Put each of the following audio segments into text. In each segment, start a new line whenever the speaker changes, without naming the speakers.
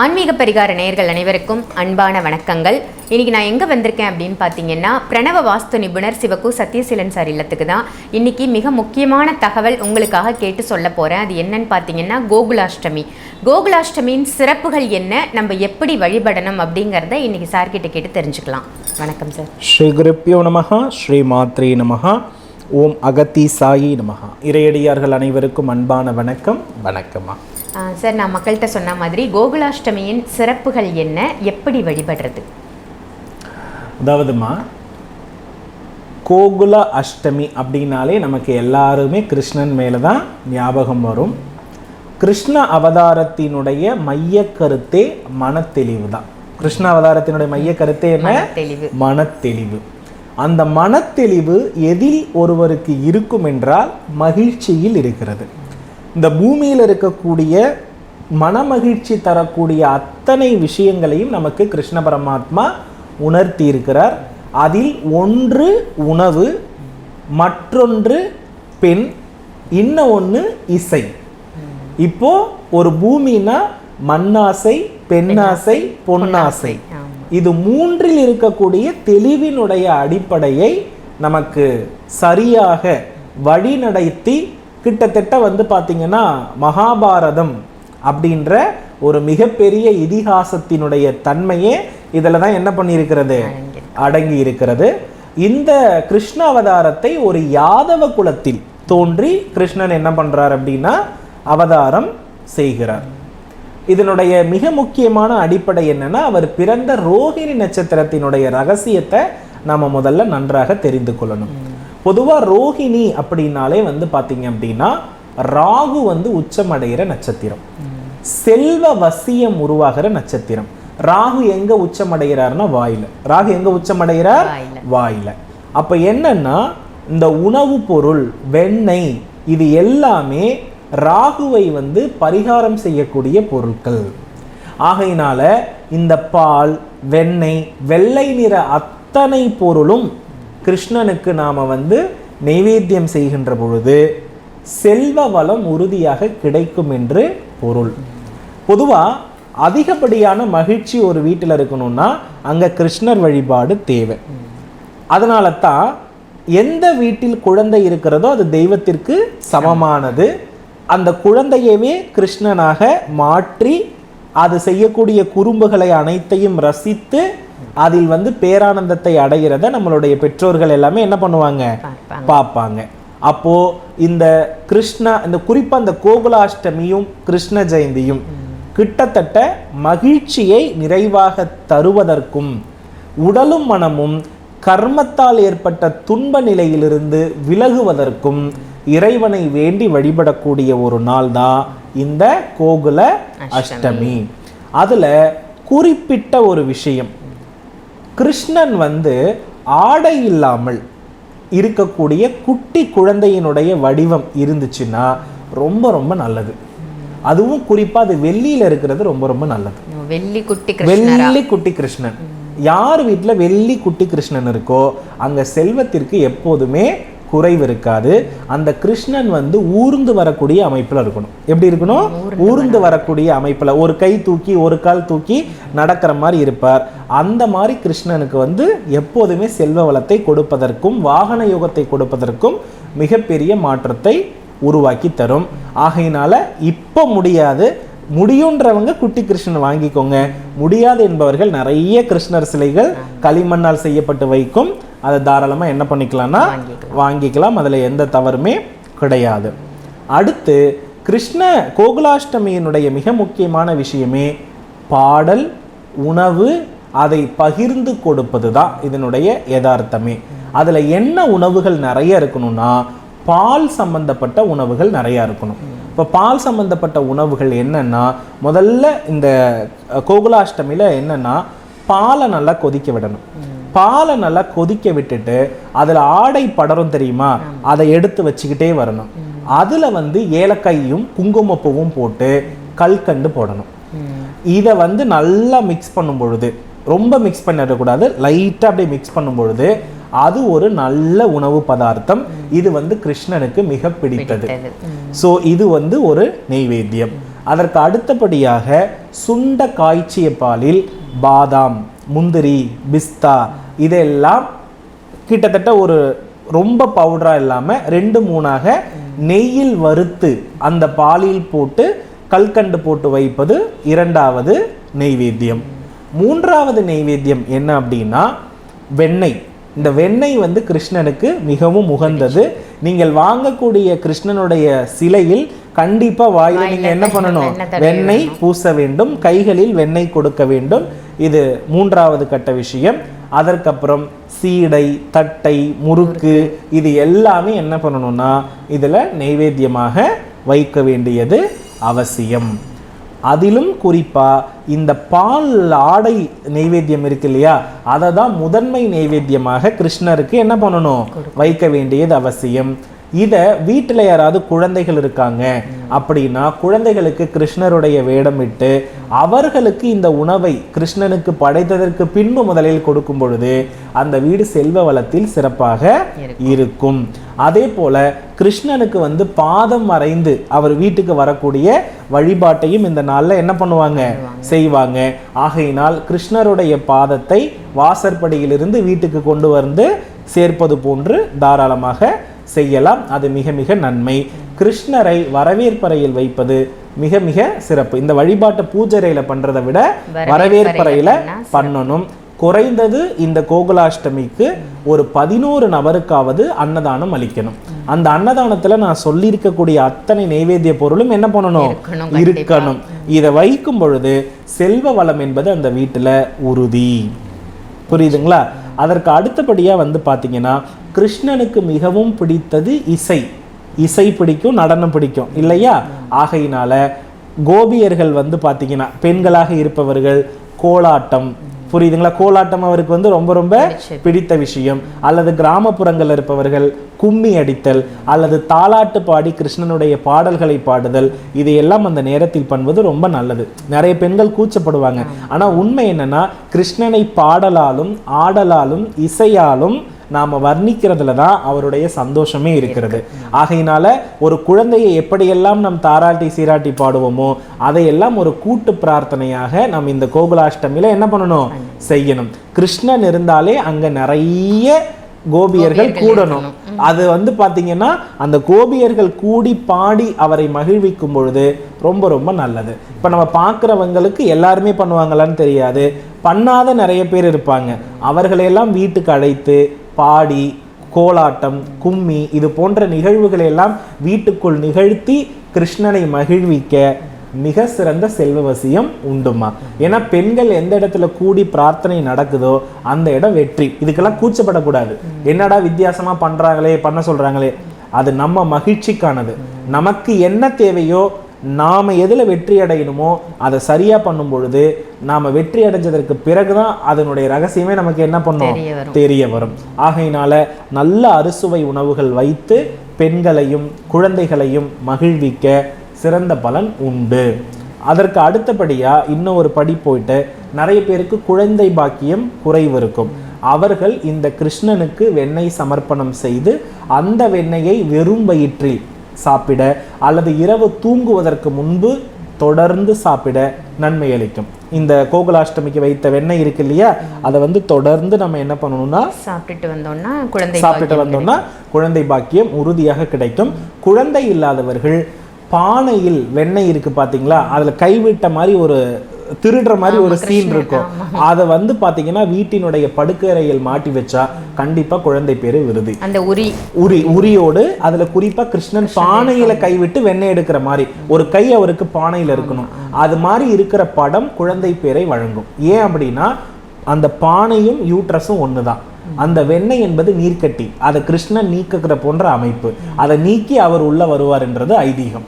ஆன்மீக பரிகார நேயர்கள் அனைவருக்கும் அன்பான வணக்கங்கள். இன்னைக்கு நான் எங்கே வந்திருக்கேன் அப்படின்னு பார்த்தீங்கன்னா பிரணவ வாஸ்து நிபுணர் சிவகு சத்யசீலன் சார் இல்லத்துக்கு தான். இன்னைக்கு மிக முக்கியமான தகவல் உங்களுக்காக கேட்டு சொல்ல போகிறேன் அது என்னன்னு பார்த்தீங்கன்னா கோகுலாஷ்டமி. கோகுலாஷ்டமியின் சிறப்புகள் என்ன? நம்ம எப்படி வழிபடணும் அப்படிங்கிறத இன்னைக்கு சார் கிட்ட கேட்டு தெரிஞ்சுக்கலாம். வணக்கம் சார்
ஸ்ரீ குருப்பியோ நமஹ ஸ்ரீ மாத்ரே நமஹ ஓம் அகத்தி சாயி நமஹ. இறையடியார்கள் அனைவருக்கும் அன்பான வணக்கம். வணக்கம்மா.
சார் நான் மக்கள்கிட்ட சொன்ன மாதிரி கோகுலாஷ்டமியின் சிறப்புகள் என்ன? எப்படி வழிபடுறது?
அதாவதுமா கோகுல அஷ்டமி அப்படின்னாலே நமக்கு எல்லாருமே கிருஷ்ணன் மேலே தான் ஞாபகம் வரும். கிருஷ்ண அவதாரத்தினுடைய மைய கருத்தே மனத்தெளிவு தான். கிருஷ்ண அவதாரத்தினுடைய மைய கருத்தே என்ன?
தெளிவு
மனத்தெளிவு. அந்த மனத்தெளிவு எதில் ஒருவருக்கு இருக்கும் என்றால் மகிழ்ச்சியில் இருக்கிறது. இந்த பூமியில் இருக்கக்கூடிய மனமகிழ்ச்சி தரக்கூடிய அத்தனை விஷயங்களையும் நமக்கு கிருஷ்ண பரமாத்மா உணர்த்தி இருக்கிறார் அதில் ஒன்று உணவு மற்றொன்று பெண் இன்ன ஒன்று இசை. இப்போ ஒரு பூமினா மண்ணாசை பெண்ணாசை பொன்னாசை. இது மூன்றில் இருக்கக்கூடிய தெளிவினுடைய அடிப்படையை நமக்கு சரியாக வழிநடத்தி கிட்டத்தட்ட வந்து பார்த்தீங்கன்னா மகாபாரதம் அப்படின்ற ஒரு மிகப்பெரிய இதிகாசத்தினுடைய தன்மையே இதில் தான் என்ன பண்ணியிருக்கிறது? அடங்கி. இருக்கிறது இந்த கிருஷ்ண அவதாரத்தை ஒரு யாதவ குலத்தில் தோன்றி கிருஷ்ணன் என்ன பண்றார் அப்படின்னா அவதாரம் செய்கிறார். இதனுடைய மிக முக்கியமான அடிப்படை என்னன்னா அவர் பிறந்த ரோஹிணி நட்சத்திரத்தினுடைய ரகசியத்தை நாம முதல்ல நன்றாக தெரிந்து கொள்ளணும். பொதுவா ரோஹிணி அப்படின்னாலே வந்து பாத்தீங்க அப்படின்னா ராகு வந்து உச்சமடைகிற நட்சத்திரம். செல்வ வசியம் உருவாகிற நட்சத்திரம். ராகு எங்க உச்சமடைகிறார்னா வாயில. ராகு எங்க உச்சமடைகிறார்?
வாயில.
வாயில. அப்ப என்னன்னா இந்த உணவுப் பொருள் வெண்ணெய் இது எல்லாமே ராகுவை வந்து பரிகாரம் செய்யக்கூடிய பொருட்கள். ஆகையினால இந்த பால் வெண்ணெய் வெள்ளை நிற அத்தனை பொருளும் கிருஷ்ணனுக்கு நாம் வந்து நைவேத்தியம் செய்கின்ற பொழுது செல்வ வளம் உறுதியாக கிடைக்கும் என்று பொருள். பொதுவாக அதிகப்படியான மகிழ்ச்சி ஒரு வீட்டில் இருக்கணும்னா அங்கே கிருஷ்ணர் வழிபாடு தேவை. அதனால தான் எந்த வீட்டில் குழந்தை இருக்கிறதோ அது தெய்வத்திற்கு சமமானது. அந்த குழந்தையவே கிருஷ்ணனாக மாற்றி அது செய்யக்கூடிய குறும்புகளை அனைத்தையும் ரசித்து அதில் வந்து பேரானந்தத்தை அடைகிறத நம்மளுடைய பெற்றோர்கள் எல்லாமே என்ன பண்ணுவாங்க?
பார்ப்பாங்க.
அப்போ இந்த கிருஷ்ணா இந்த குறிப்பா இந்த கோகுலாஷ்டமியும் கிருஷ்ண ஜெயந்தியும் கிட்டத்தட்ட மகிழ்ச்சியை நிறைவாக தருவதற்கும் உடலும் மனமும் கர்மத்தால் ஏற்பட்ட துன்ப நிலையிலிருந்து விலகுவதற்கும் இறைவனை வேண்டி வழிபடக்கூடிய ஒரு நாள் தான் இந்த கோகுல அஷ்டமி. அதுல குறிப்பிட்ட ஒரு விஷயம். கிருஷ்ணன் வந்து ஆடை இல்லாமல் இருக்கக்கூடிய குட்டி குழந்தையினுடைய வடிவம் இருந்துச்சுன்னா ரொம்ப ரொம்ப நல்லது. அதுவும் குறிப்பா அது வெள்ளியில இருக்கிறது ரொம்ப ரொம்ப நல்லது.
வெள்ளி குட்டி
வெள்ளி குட்டி கிருஷ்ணன். யார் வீட்ல வெள்ளி குட்டி கிருஷ்ணன் இருக்கோ அங்க செல்வத்திற்கு எப்போதுமே குறைவு இருக்காது. அந்த கிருஷ்ணன் வந்து ஊர்ந்து வரக்கூடிய அமைப்புல இருக்கணும். எப்படி இருக்கணும்? ஊர்ந்து வரக்கூடிய அமைப்புல. ஒரு கை தூக்கி ஒரு கால் தூக்கி நடக்கிற மாதிரி இருப்பார். அந்த மாதிரி கிருஷ்ணனுக்கு வந்து எப்போதுமே செல்வ வளத்தை கொடுப்பதற்கும் வாகன யோகத்தை கொடுப்பதற்கும் மிகப்பெரிய மாற்றத்தை உருவாக்கி தரும். ஆகையினால இப்போ முடியாது. முடியுன்றவங்க குட்டி கிருஷ்ணன் வாங்கிக்கோங்க. முடியாது என்பவர்கள் நிறைய கிருஷ்ணர் சிலைகள் களிமண்ணால் செய்யப்பட்டு வைக்கும். அதை தாராளமாக என்ன பண்ணிக்கலாம்னா வாங்கிக்கலாம். அதில் எந்த தவறுமே கிடையாது. அடுத்து கிருஷ்ண கோகுலாஷ்டமியினுடைய மிக முக்கியமான விஷயமே பாடல் உணவு அதை பகிர்ந்து கொடுப்பது தான் இதனுடைய யதார்த்தமே. அதில் என்ன உணவுகள் நிறைய இருக்கணும்னா பால் சம்பந்தப்பட்ட உணவுகள் நிறையா இருக்கணும். இப்போ பால் சம்பந்தப்பட்ட உணவுகள் என்னன்னா முதல்ல இந்த கோகுலாஷ்டமியில் என்னன்னா பாலை நல்லா கொதிக்க விடணும். பாலை நல்லா கொதிக்க விட்டுட்டு அதில் ஆடை படரும் தெரியுமா? அதை எடுத்து வச்சுக்கிட்டே வரணும். அதில் வந்து ஏலக்காயும் குங்குமப்பூவும் போட்டு கல்கண்டு போடணும். இதை வந்து நல்லா மிக்ஸ் பண்ணும் பொழுது ரொம்ப மிக்ஸ் பண்ணிடக்கூடாது லைட்டாக அப்படியே மிக்ஸ் பண்ணும் பொழுது அது ஒரு நல்ல உணவு பதார்த்தம். இது வந்து கிருஷ்ணனுக்கு மிக பிடித்தது. ஸோ இது வந்து ஒரு நெய்வேத்தியம். அதற்கு அடுத்தபடியாக சுண்ட காய்ச்சிய பாலில் பாதாம் முந்திரி பிஸ்தா இதெல்லாம் கிட்டத்தட்ட ஒரு ரொம்ப பவுடராக இல்லாமல் ரெண்டு மூணாக நெய்யில் வறுத்து அந்த பாலில் போட்டு கல்கண்டு போட்டு வைப்பது இரண்டாவது நெய்வேத்தியம். மூன்றாவது நெய்வேத்தியம் என்ன அப்படின்னா வெண்ணெய். இந்த வெண்ணெய் வந்து கிருஷ்ணனுக்கு மிகவும் உகந்தது. நீங்கள் வாங்கக்கூடிய கிருஷ்ணனுடைய சிலையில் கண்டிப்பா வாயில
வாயில
நீங்க என்ன பண்ணணும்?
வெண்ணெய்
பூச வேண்டும் கைகளில் வெண்ணெய் கொடுக்க வேண்டும். இது மூன்றாவது கட்ட விஷயம். அதற்கப்புறம் சீடை தட்டை முறுக்கு இது எல்லாமே என்ன பண்ணணும்னா இதுல நெய்வேத்தியமாக வைக்க வேண்டியது அவசியம். அதிலும் குறிப்பா இந்த பால் ஆடை நெய்வேத்தியம் இருக்கு இல்லையா? அதை தான் முதன்மை நெய்வேத்தியமாக கிருஷ்ணருக்கு என்ன பண்ணணும்? வைக்க வேண்டியது அவசியம். இதை வீட்டில் யாராவது குழந்தைகள் இருக்காங்க அப்படின்னா குழந்தைகளுக்கு கிருஷ்ணருடைய வேடமிட்டு அவர்களுக்கு இந்த உணவை கிருஷ்ணனுக்கு படைத்ததற்கு பின்பு முதலில் கொடுக்கும் பொழுது அந்த வீடு செல்வ வளத்தில் சிறப்பாக இருக்கும். அதே போல கிருஷ்ணனுக்கு வந்து பாதம் மறைந்து அவர் வீட்டுக்கு வரக்கூடிய வழிபாட்டையும் இந்த நாள்ல என்ன பண்ணுவாங்க. செய்வாங்க. ஆகையினால் கிருஷ்ணருடைய பாதத்தை வாசற்படியிலிருந்து வீட்டுக்கு கொண்டு வந்து சேர்ப்பது போன்று தாராளமாக செய்யலாம். அது மிக மிக நன்மை. கிருஷ்ணரை வரவேற்பறையில் வைப்பது மிக மிக சிறப்பு. இந்த வழிபாட்டை பூஜைறையில பண்றதை விட வரவேற்பறையில பண்ணணும். குறைந்தது இந்த கோகுலாஷ்டமிக்கு ஒரு பதினோரு நபருக்காவது அன்னதானம் அளிக்கணும். அந்த அன்னதானத்துல நான் சொல்லியிருக்கக்கூடிய அத்தனை நெய்வேத்திய பொருளும் என்ன பண்ணணும்?
இருக்கணும்,
இருக்கணும். இதை வைக்கும் பொழுது செல்வ வளம் என்பது அந்த வீட்டுல உறுதி. புரியுதுங்களா? அதற்கு அடுத்தபடியா வந்து பாத்தீங்கன்னா கிருஷ்ணனுக்கு மிகவும் பிடித்தது இசை. இசை பிடிக்கும் நடனம் பிடிக்கும். இல்லையா? ஆகையினால கோபியர்கள் வந்து பாத்தீங்கன்னா பெண்களாக இருப்பவர்கள் கோலாட்டம். புரியுதுங்களா? கோலாட்டம் அவருக்கு வந்து ரொம்ப ரொம்ப பிடித்த விஷயம். அல்லது கிராமப்புறங்கள் இருப்பவர்கள் கும்மி அடித்தல் அல்லது தாலாட்டு பாடி கிருஷ்ணனுடைய பாடல்களை பாடுதல் இதையெல்லாம் அந்த நேரத்தில் பண்ணுவது ரொம்ப நல்லது. நிறைய பெண்கள் கூச்சப்படுவாங்க. ஆனா உண்மை என்னன்னா கிருஷ்ணனை பாடலாலும் ஆடலாலும் இசையாலும் நாம வர்ணிக்கிறதுல தான் அவருடைய சந்தோஷமே இருக்கிறது. ஆகையினால ஒரு குழந்தையை எப்படியெல்லாம் நம் தாராட்டி சீராட்டி பாடுவோமோ அதையெல்லாம் ஒரு கூட்டு பிரார்த்தனையாக நாம் இந்த கோகுலாஷ்டமியில என்ன பண்ணணும்? செய்யணும். கிருஷ்ணன் இருந்தாலே அங்க நிறைய கோபியர்கள் கூடணும். அது வந்து பாத்தீங்கன்னா அந்த கோபியர்கள் கூடி பாடி அவரை மகிழ்விக்கும் பொழுது ரொம்ப ரொம்ப நல்லது. இப்ப நம்ம பார்க்குறவங்களுக்கு எல்லாருமே பண்ணுவாங்களான்னு தெரியாது. பண்ணாத நிறைய பேர் இருப்பாங்க. அவர்களையெல்லாம் வீட்டுக்கு அழைத்து பாடி கோலாட்டம் கும்மி இது போன்ற நிகழ்வுகளை எல்லாம் வீட்டுக்குள் நிகழ்த்தி கிருஷ்ணனை மகிழ்விக்க மிக சிறந்த செல்வவசியம் உண்டுமா ஏன்னா பெண்கள் எந்த இடத்துல கூடி பிரார்த்தனை நடக்குதோ அந்த இடம் வெற்றி. இதுக்கெல்லாம் கூச்சப்படக்கூடாது. என்னடா வித்தியாசமா பண்றாங்களே பண்ண சொல்றாங்களே. அது நம்ம மகிழ்ச்சிக்கானது. நமக்கு என்ன தேவையோ நாம எதுல வெற்றி அடையணுமோ அதை சரியா பண்ணும் பொழுது நாம வெற்றி அடைஞ்சதற்கு பிறகுதான் அதனுடைய ரகசியமே நமக்கு என்ன பண்ணும்?
தெரிய வரும்.
ஆகையினால நல்ல அறுசுவை உணவுகள் வைத்து பெண்களையும் குழந்தைகளையும் மகிழ்விக்க சிறந்த பலன் உண்டு. அதற்கு அடுத்தபடியா இன்னும் ஒரு படி போயிட்டு நிறைய பேருக்கு குழந்தை பாக்கியம் குறைவு இருக்கும். அவர்கள் இந்த கிருஷ்ணனுக்கு வெண்ணெய் சமர்ப்பணம் செய்து அந்த வெண்ணெயை வெறும் வயிற்றில் சாப்பிட அல்லது இரவு தூங்குவதற்கு முன்பு தொடர்ந்து சாப்பிட நன்மை அளிக்கும். இந்த கோகுலாஷ்டமிக்கு வைத்த வெண்ணெய் இருக்கு இல்லையா? அதை வந்து தொடர்ந்து நம்ம என்ன பண்ணணும்னா
சாப்பிட்டுட்டு வந்தோம்னா குழந்தை
சாப்பிட்டு வந்தோம்னா குழந்தை பாக்கியம் உறுதியாக கிடைக்கும். குழந்தை இல்லாதவர்கள் பானையில் வெண்ணெய் இருக்கு பாத்தீங்களா? அதுல கைவிட்ட மாதிரி ஒரு திருடுற மாதிரி ஒரு சீன் இருக்கும். அதை வந்து பாத்தீங்கன்னா வீட்டினுடைய படுக்கறையில் மாட்டி வச்சா கண்டிப்பா குழந்தை பேரு விருதி.
அந்த உரி.
உரி உரியோடு அதுல குறிப்பா கிருஷ்ணன் பானையில கைவிட்டு வெண்ணெய் எடுக்கிற மாதிரி ஒரு கை அவருக்கு பானையில இருக்கணும். அது மாதிரி இருக்கிற படம் குழந்தை பேரை வழங்கும். ஏன் அப்படின்னா அந்த பானையும் யூட்ரஸும் ஒண்ணுதான். அந்த வெண்ணெய் என்பது நீர்க்கட்டி. அதை கிருஷ்ணன் நீக்குகிற போன்ற அமைப்பு. அதை நீக்கி அவர் உள்ள வருவார்ன்றது ஐதீகம்.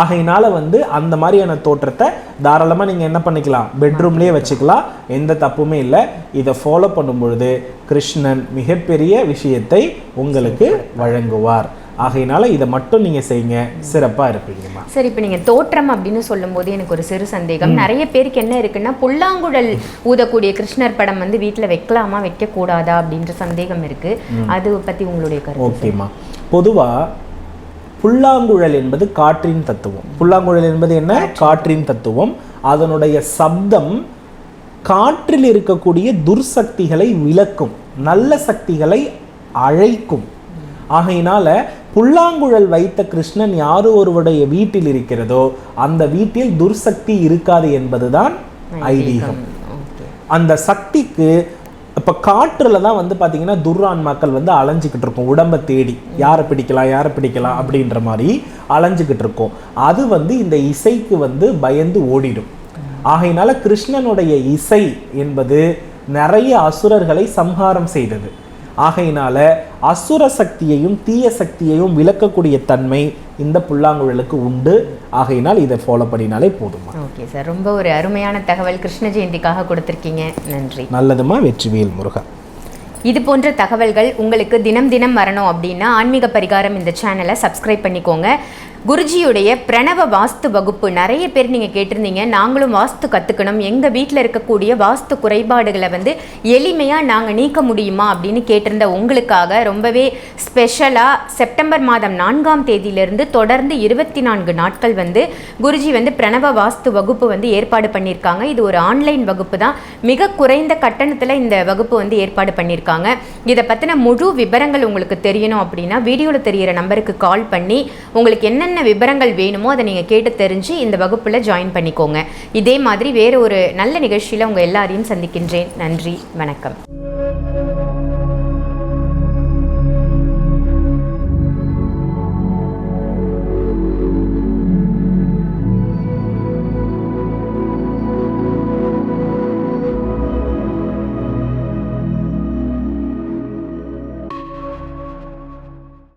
ஆகையினால வந்து அந்த மாதிரியான தோற்றத்தை தாராளமா நீங்க என்ன பண்ணிக்கலாம்? பெட்ரூம்லயே வச்சுக்கலாம். எந்த தப்புமே இல்லை. இதை ஃபாலோ பண்ணும் பொழுது கிருஷ்ணன் மிகப்பெரிய விஷயத்தை உங்களுக்கு வழங்குவார். ஆகையினால இதை மட்டும் நீங்க செய்யுங்க. சிறப்பா இருப்பீங்கம்மா.
சரி இப்போ நீங்கள் தோற்றம் அப்படின்னு சொல்லும்போது எனக்கு ஒரு சிறு சந்தேகம். நிறைய பேருக்கு என்ன இருக்குன்னா புல்லாங்குழல் ஊதக்கூடிய கிருஷ்ணர் படம் வந்து வீட்டில் வைக்கலாமா வைக்கக்கூடாதா அப்படின்ற சந்தேகம் இருக்கு. அது பத்தி உங்களுடைய கருத்து
ஓகேம்மா. பொதுவா புல்லாங்குழல் என்பது காற்றின் தத்துவம். புல்லாங்குழல் என்பது என்ன? காற்றின் தத்துவம். அதனுடைய சப்தம் காற்றில் இருக்கக்கூடிய துர்சக்திகளை விலக்கும் நல்ல சக்திகளை அழைக்கும். ஆகையினால புல்லாங்குழல் வைத்த கிருஷ்ணன் யாரு ஒருவருடைய வீட்டில் இருக்கிறதோ அந்த வீட்டில் துர்சக்தி இருக்காது என்பதுதான் ஐதீகம். அந்த சக்திக்கு இப்போ காற்றில் தான் வந்து பார்த்தீங்கன்னா மக்கள் வந்து அலைஞ்சிக்கிட்டு இருக்கும். உடம்பை தேடி. யாரை பிடிக்கலாம் யாரை பிடிக்கலாம் அப்படின்ற மாதிரி அலைஞ்சிக்கிட்டு இருக்கும். அது வந்து இந்த இசைக்கு வந்து பயந்து ஓடிடும். ஆகையினால கிருஷ்ணனுடைய இசை என்பது நிறைய அசுரர்களை சம்ஹாரம் செய்தது. ஆகையினால அசுர சக்தியையும் தீய சக்தியையும் விளக்கக்கூடிய தன்மை இந்த புல்லாங்குழலுக்கு உண்டு. ஆகையினால் இதை ஃபாலோ பண்ணினாலே போதுமா
ஓகே சார் ரொம்ப ஒரு அருமையான தகவல் கிருஷ்ண ஜெயந்திக்காக கொடுத்துருக்கீங்க. நன்றி.
நல்லதுமா வெற்றிவேல் முருகா?
இது போன்ற தகவல்கள் உங்களுக்கு தினம் தினம் வரணும் அப்படின்னா ஆன்மீக பரிகாரம் இந்த சேனலை சப்ஸ்கிரைப் பண்ணிக்கோங்க. குருஜியுடைய பிரணவ வாஸ்து வகுப்பு. நிறைய பேர் நீங்கள் கேட்டிருந்தீங்க. நாங்களும் வாஸ்து கற்றுக்கணும் எங்கள் வீட்டில் இருக்கக்கூடிய வாஸ்து குறைபாடுகளை வந்து எளிமையாக நாங்கள் நீக்க முடியுமா அப்படின்னு கேட்டிருந்த உங்களுக்காக ரொம்பவே ஸ்பெஷலாக செப்டம்பர் மாதம் நான்காம் தேதியிலிருந்து தொடர்ந்து இருபத்தி நான்கு நாட்கள் வந்து குருஜி வந்து பிரணவ வாஸ்து வகுப்பு வந்து ஏற்பாடு பண்ணியிருக்காங்க. இது ஒரு ஆன்லைன் வகுப்பு தான். மிக குறைந்த கட்டணத்தில் இந்த வகுப்பு வந்து ஏற்பாடு பண்ணியிருக்காங்க. இதை பற்றின முழு விவரங்கள் உங்களுக்கு தெரியணும் அப்படின்னா வீடியோவில் தெரியிற நம்பருக்கு கால் பண்ணி உங்களுக்கு என்னென்ன என்னென்ன விவரங்கள் வேணுமோ அதை நீங்கள் கேட்டு தெரிஞ்சு இந்த வகுப்பில் ஜாயின் பண்ணிக்கோங்க. இதே மாதிரி வேறு ஒரு நல்ல நிகழ்ச்சியில் உங்கள் எல்லாரையும் சந்திக்கின்றேன். நன்றி வணக்கம்.